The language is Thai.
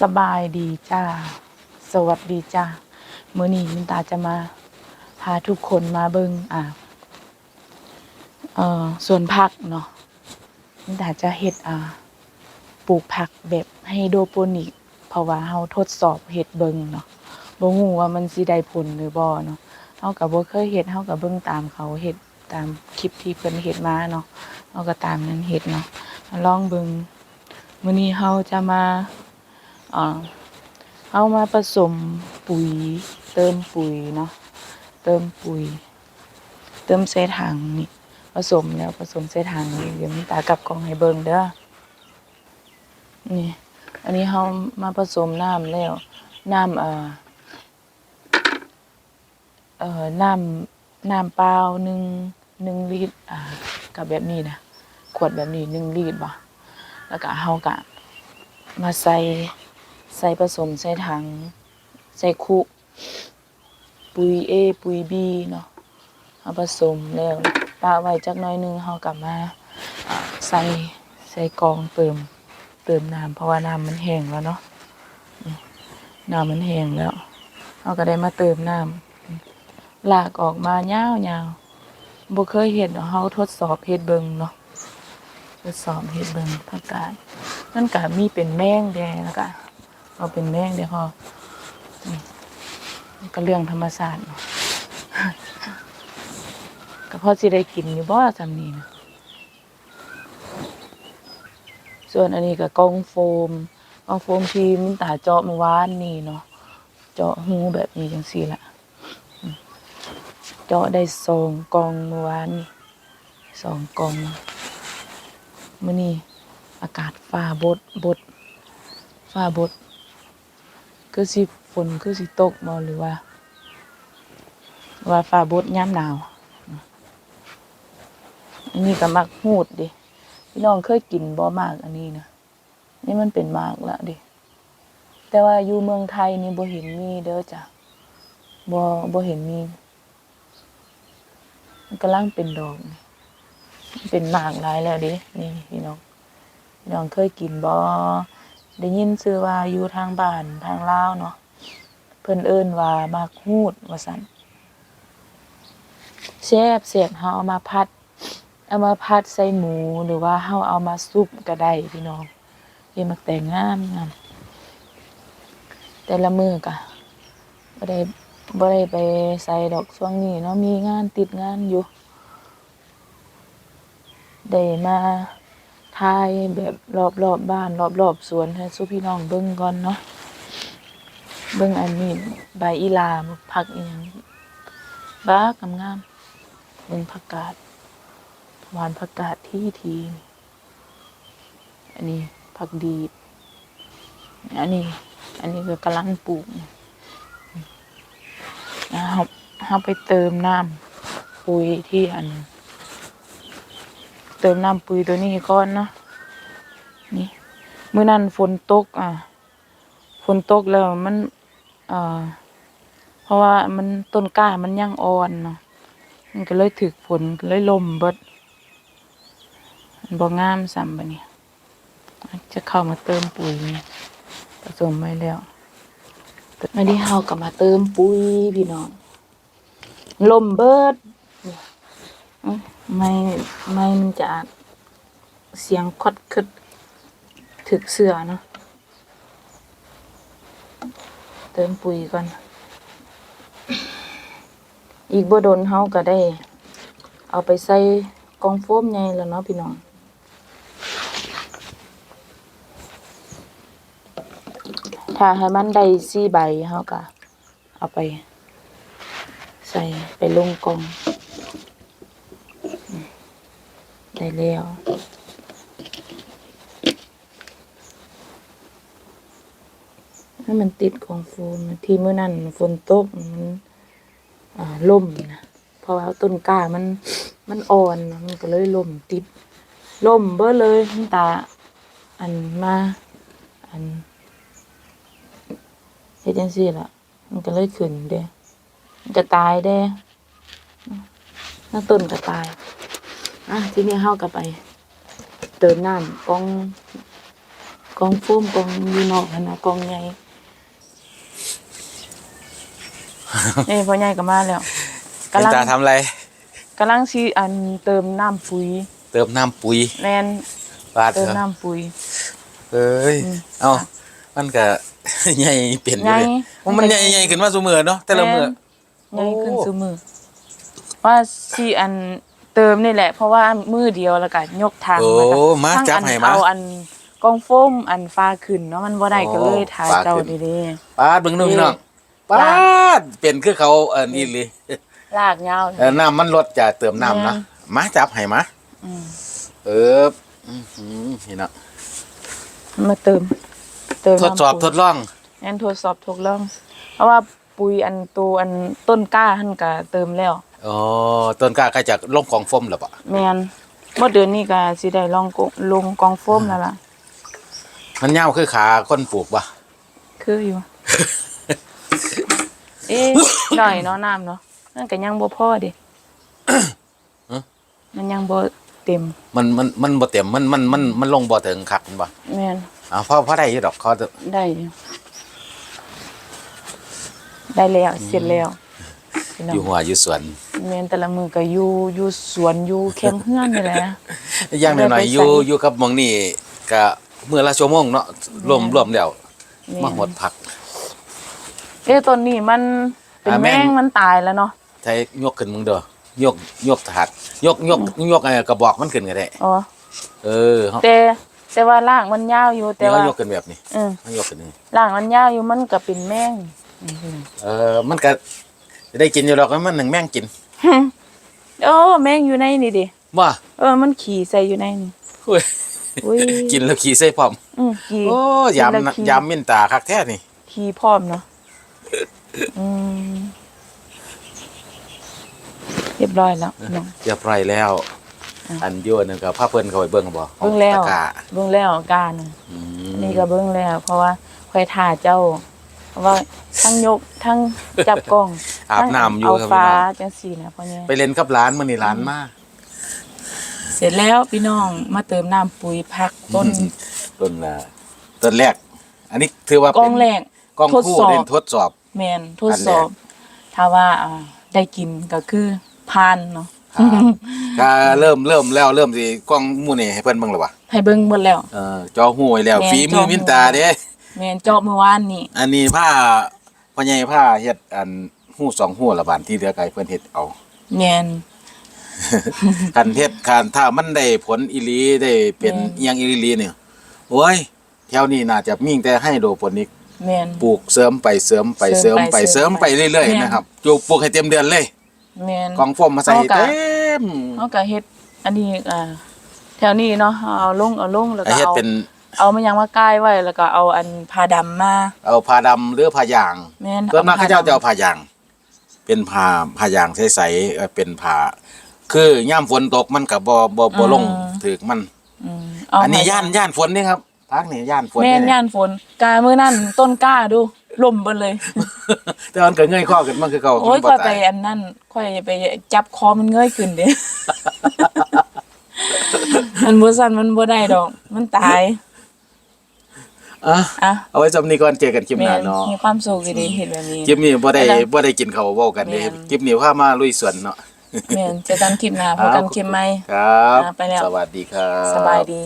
สบายดีจ้า สวัสดีจ้ามื้อนี้มินตาจะมาพาทุกคนมาเบิงอ่าเอ่อสวนผักเนาะมินตาจะเฮ็ดอ่าปลูกผักแบบไฮโดรโปนิก เพราะว่าเฮาทดสอบเฮ็ดเบิงเนาะบ่ฮู้ว่ามันสิได้ผลหรือบ่เนาะเฮาก็บ่เคยเฮ็ดเฮาก็เบิ่งตามเขาเฮ็ดตามคลิปที่เพิ่นเฮ็ดมาเนาะเฮาก็ตามนั้นเฮ็ดเนาะลองเบิงมื้อนี้เฮาจะมา เอามาผสมปุ๋ย เติมปุ๋ยเนาะเติมปุ๋ย เติมใส่ถังนี่ผสมแล้วผสมใส่ถังนี่เดี๋ยวมันตากลับกองให้เบิ่งเด้อนี่ อันนี้เฮามาผสมน้ำแล้ว น้ำเอ่อเอ่อน้ำน้ำเปล่าหนึ่งหนึ่งลิตรอ่ากับแบบนี้นะขวดแบบนี้หนึ่งลิตรบ่แล้วก็เฮากะมาใส่ ใส่ผสมใส่ถัง ใส่คุปุ๋ย A ปุ๋ย B เนาะเอาผสมแล้วปาไว้จักน้อยนึงเฮากลับมาใส่ใส่กองเติมเติมน้ำเพราะว่าน้ำมันแห้งแล้วเนาะน้ำมันแห้งแล้วเฮาก็ได้มาเติมน้ำหลากออกมายาวๆบ่เคยเฮ็นเฮาทดสอบเฮ็ดเบิงเนาะทดสอบเฮ็ดเบิ่งผักกาดมันก็มีเป็นแมงแดงแล้วก็ เอาเป็นแมงเดี๋ยวพอนี่มันก็เรื่องธรรมศาสตร์เนาะก็พอสิได้กินอยู่บ่จำนีนะส่วนอันนี้ก็กองโฟมกองโฟมที่มินตาเจาะเมื่อวานนี่เนาะเจาะหูแบบนี้จังซี่ละเจาะได้สองกองเมื่อวานนี่สองกองมื้อนี้อากาศฟ้าบดบดฟ้าบด คือสิฝนคือสิตกบ่หรือว่า ว่าฟ้าบดยามหนาวอันนี้ก็มักหูดดิพี่น้องเคยกินบ่มากอันนี้นะนี่มันเป็นมากแล้วดิแต่ว่าอยู่เมืองไทยนี่บ่เห็นมีเด้อจ้ะบ่บ่เห็นมีมันกำลังเป็นดอกนี่เป็นหมากหลายแล้วดินี่พี่น้องน้องเคยกินบ่ ได้ยินชื่อว่าอยู่ทางบ้านทางลาวเนาะเพิ่นเอิ้นว่ามักฮูดว่าซั่นแซ่บแซ่บเฮาเอามาพัด เอามาพัดใส่หมูหรือว่าเฮาเอามาซุปก็ได้พี่น้องเฮ็ดมักแต่งงามงามแต่ละมื้อก็บ่ได้บ่ได้ไปใส่ดอกช่วงนี้เนาะมีงานติดงานอยู่ได้มา ทายแบบรอบรอบบ้าน รอบรอบสวนให้สู้พี่น้องเบิ่งก่อนเนาะเบิ่งอันนี้ใบอีลาผักอีหยังบ้ากำงามเบิ่งผักกาดหวานผักกาดที่ทีอันนี้ผักดีดอันนี้ อันนี้ก็กำลังปลูกเอาเอาไปเติมน้ำปุ๋ยที่อัน เติมน้ำปุ๋ยตัวนี้ก่อนเนาะนี่เมื่อนั้นฝนตกอะฝนตกแล้วมันเอ่อเพราะว่ามันต้นกล้ามันยังอ่อนเนาะมันก็เลยถึกฝนก็เลยลมเบิดมันบ่งามซ้ำบัดนี้จะเข้ามาเติมปุ๋ยนี่ผสมไว้แล้วอันนี้เฮาก็มาเติมปุ๋ยพี่น้องลมเบิด ไม่ไม่มันจะเสียงคดคึดถึกเสือเนาะเติมปุ๋ยก่อน อีกบ่โดนเฮาก็ได้ เอาไปใส่กองโฟมใหญ่แล้วเนาะพี่น้องถ้าให้มันได้สี่ใบเฮาก็เอาไป ใส่ไปลงกอง ได้แล้วให้มันติดของโฟนที่เมื่อนั้นฝนตกมันอ่าล่มนะเพราะว่าต้นกล้ามันมันอ่อนมันก็เลยล่มติดล่มเบ้อเลยมันตาอันมาอันเฮ็ดจังซี่ล่ะ มันก็เลยขึ้นเด้มันจะตายเด้นั่นต้นก็ตาย อะทีนี้เฮาก็ไป เติมน้ำกล่องกองโฟมกองอยู่นอกนั่นน่ะกองใหญ่นี่พ่อใหญ่ก็มาแล้วเป็นกำลังตาทำอะไรกำลังสิอันเติมน้ำปุ๋ย เติมน้ำปุ๋ยแม่นบาดเติมเถอะน้ำปุ๋ยเอ้ยอืมเอ้ามันก็ใหญ่เปลี่ยนอยู่ใหญ่เลยมันใหญ่ใหญ่ขึ้นมาซุมื้อเนาะแต่ละมื้อใหญ่ขึ้นโอ้ซุมือว่าสิอัน เติมนี่แหละ เพราะว่ามือเดียวแล้วก็ยกทางโอ้แล้วก็มาทางจับอันให้มา เอาอันกองโฟมอันฟ้าขึ้นเนาะมันบ่ได้ก็เลยโอ้ถ่ายฟ้าเจ้าขึ้นดีปาดเบิ่งนู่นพี่น้องปาดเป็นคือเขาเอิ้นอีหลีๆลากยาว เออน้ำมันลดจะเติมน้ำนะมาจับให้มาอืม เอออื้อหือนี่เนาะมาเติม เติมทดสอบน้ำทปุ๋ยดลอง งั้นทดสอบทดลองเพราะว่าปุ๋ยอันตัวอันต้นกล้าหั่นก็เติมแล้ว อ๋อต้นกล้าก็จะลงของฟมแล้วปะแม่นบ่เดือนนี้ก็สิได้ลองกงลงกองโฟมแล้วล่ะ มันยาวคือขาคนปลูกปะคืออยู่ เอ๊ะหน่อยเนาะน้ำเนาะนั่นก็ยังบ่พอดิมันยังบ่เต็ม มันมันมันบ่เต็มมันมันมันมันลงบ่ถึงคักมันบ่แม่นอ้าวพอพอได้อยู่ดอกเขาจะได้อยู่ได้แล้วเสร็จแล้ว พี่น้ออยู่งหัวอยู่สวนแม่นแต่ละมือก็อยู่อยู่สวนอยู่แคมป์เฮือนนี่แหละอย่างน้อยๆได้ไปอยู่ใส่อยู่กับหมองนี่ก็มื้อละชั่วโมงเนาะรวมรวมแล้วแม่น มาหดผัก เอ๊ะต้นนี้มันเป็นอ่าแม่แมง งมันตายแล้วเนาะใช้ยกขึ้นมึงเด้อยกยกถาดยกยกยกไอ้กระบอกมันขึ้นก็ได้ อ๋อเออเฮาแต่แต่ว่ารากมันยาวอยู่แต่เดี๋ยวว่า เฮายกขึ้นแบบนี้อืมเฮายกขึ้นนี่ รากมันยาวอยู่มันก็เป็นแมงอืมเออมันก็ ได้กินอยู่ดอกมันหนึ่งแม่งกินโอ้แมงอยู่ในนี่ดิว่าเออมันขี่ใส่อยู่ในนี่อุ้ยอุ้ยกินแล้วขี้ใส่พร้อมอืมขี่โอ้กินแล้วยำขี้ยำมินตาคักแท้นี่ขี่พร้อมเนาะอืมเรียบร้อยแล้วน้องเรียบร้อยแล้วอะอันโยนนก็พาเพิ่นเข้าไปเบิ่งบ่เบิ่งแล้วตะกร้าเบิ่งแล้วอาการน่ะอืมอันนี่ก็เบิ่งแล้ว เพราะว่าค่อยถ่าเจ้าเพราะว่าทั้งยกทั้งจับกล้อง อาบน้ำอยู่เอาครับฟ้าพี่น้องจังซี่นะพ่อใหญ่ไปเล่นกับร้านมื้อนี้ร้านมาเสร็จแล้วพี่น้องมาเติมน้ำปุ๋ยพักต้น ต้นน่ะต้นแรก อันนี้ถือว่าเป็นกองแรกกองทดคู่สอบ เล่นทดสอบ แมนทดสอบถ้าว่าอ่าได้กินก็คือพานเนาะก็เริ่มเริ่มแล้วเริ่มสิกล้องหมู่นี่ให้เพิ่นเบิ่งแล้ววะให้เบิ่งหมดแล้ว เออจอหูไว้แล้วแม่นฝีมืจออหู มินตาเด้แมนเจาะเมื่อวานนี่ อันนี้ผ้าพ่อใหญ่ผ้าเฮ็ดอัน หูสองหูละบานที่เหลือไกเพิ่นเฮ็ดเอา แมนคันเฮ็ดคันถ้ามันได้ผลอีหลีได้เป็นแม่นอีหยังอีหลีเนี่ยโอ้ยแถวนี้น่าจะมีแต่ให้โดผลอีกแมนปลูกเสริมไปเสริมไปเสเสริริมมไปไปเสริมไปเสริมไปเรื่อยแม่นๆนะครับปลูกปลูกให้เต็มเดือนเลยแมนกองโฟมมาใส่เอากะ เต็มเฮาก็เฮ็ด อันนี้อ่าแถวนี้เนาะเอาลงเอาลงแล้วไอ้ก็เฮ็ดเอาเป็นเอามันยังมาก้ายไว้แล้วก็เอาอันผ้าดำมาเอาผ้าดำหรือผ้ายางแม่นส่วนมากผ้เขาเจ้าจะเอาผ้ายาง เป็นผ้าผ้ายางใสๆเอ่อเป็นผ้าคือย่ามฝนตกมันก็บ่บ่บ่ลงถึกมันอืมเอันนี้ผ้ย่านย่านฝนนี่ครับพักนี่ย่านฝนแม่นนี่ย่านฝนกามื้อนั้นต้นกล้าดูล่มเบิดเลย แต่มันก็เงยข้อขึ้นมันคือเก่าโอ้ยมันค่บ่อยไปตายอันนั้นค่อยไปจับคอมันเงยขึ้นเด้ มันบ่สั่นมันบ่ได้ดอก มันตาย อะอะเอาไว้จำนี้ก่อนเจอกันคลิปหแม่น้านเนาะมีความสุขดีๆเห็นแบบนี้คลิปนี้บ่ได้ไปแล้วบ่ได้กินข้าวเว้ากันเด้แม่นคลิปนี้พามาลุยสวนเนาะแม่นเจอกันคลิปหน้าพบกันคลิปใหม่ครับอ่าไปแล้วสวัสดีครับสบายดี